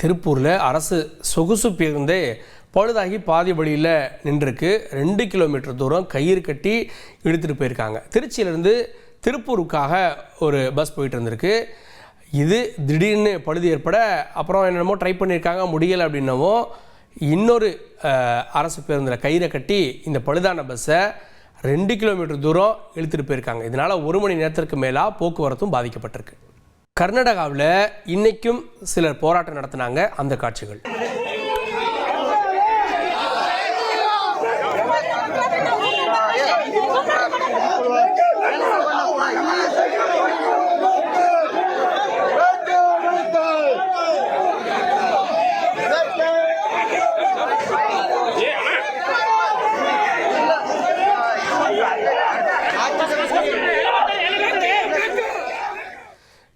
திருப்பூரில் அரசு சொகுசு பேருந்தே பழுதாகி பாதி வழியில் நின்றுருக்கு. ரெண்டு கிலோமீட்டர் தூரம் கயிறு கட்டி இழுத்துட்டு போயிருக்காங்க. திருச்சியிலேருந்து திருப்பூருக்காக ஒரு பஸ் போயிட்டு இருந்திருக்கு. இது திடீர்னு பழுது ஏற்பட அப்புறம் என்னென்னமோ ட்ரை பண்ணியிருக்காங்க முடியலை அப்படின்னவோ இன்னொரு அரசு பேருந்தில் கயிறை கட்டி இந்த பழுதான பஸ்ஸை ரெண்டு கிலோமீட்டர் தூரம் இழுத்துட்டு போயிருக்காங்க. இதனால் ஒரு மணி நேரத்திற்கு மேலாக போக்குவரத்தும் பாதிக்கப்பட்டிருக்கு. கர்நாடகாவில் இன்றைக்கும் சிலர் போராட்டம் நடத்தினாங்க அந்த காட்சிகள்.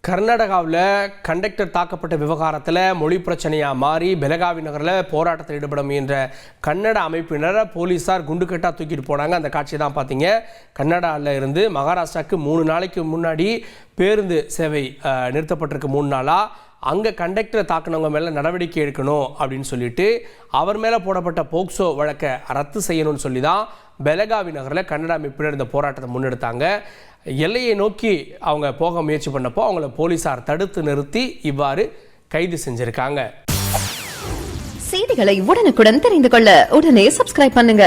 கர்நாடகாவில் கண்டக்டர் தாக்கப்பட்ட விவகாரத்தில் மொழி பிரச்சனையாக மாறி பெலகாவி நகரில் போராட்டத்தில் ஈடுபட முயன்ற கன்னட அமைப்பினரை போலீஸார் குண்டுக்கட்டாக தூக்கிட்டு போனாங்க. அந்த காட்சி தான் பார்த்தீங்க. கன்னடாவில் இருந்து மகாராஷ்டிராவுக்கு மூணு நாளைக்கு முன்னாடி பேருந்து சேவை நிறுத்தப்பட்டிருக்கு மூணு நாளாக அங்கே கண்டக்டரை தாக்குனவங்க மேலே நடவடிக்கை எடுக்கணும் அப்படின்னு சொல்லிட்டு அவர் மேலே போடப்பட்ட போக்சோ வழக்கை ரத்து செய்யணும்னு சொல்லி தான் பெலகாவி நகரில் கன்னட அமைப்பினர் இந்த போராட்டத்தை முன்னெடுத்தாங்க. எல்லையை நோக்கி அவங்க போக முயற்சி பண்ணப்போ அவங்கள போலீஸார் தடுத்து நிறுத்தி இவ்வாறு கைது செஞ்சிருக்காங்க. செய்திகளை உடனுக்குடன் தெரிந்து கொள்ள உடனே சப்ஸ்கிரைப் பண்ணுங்க.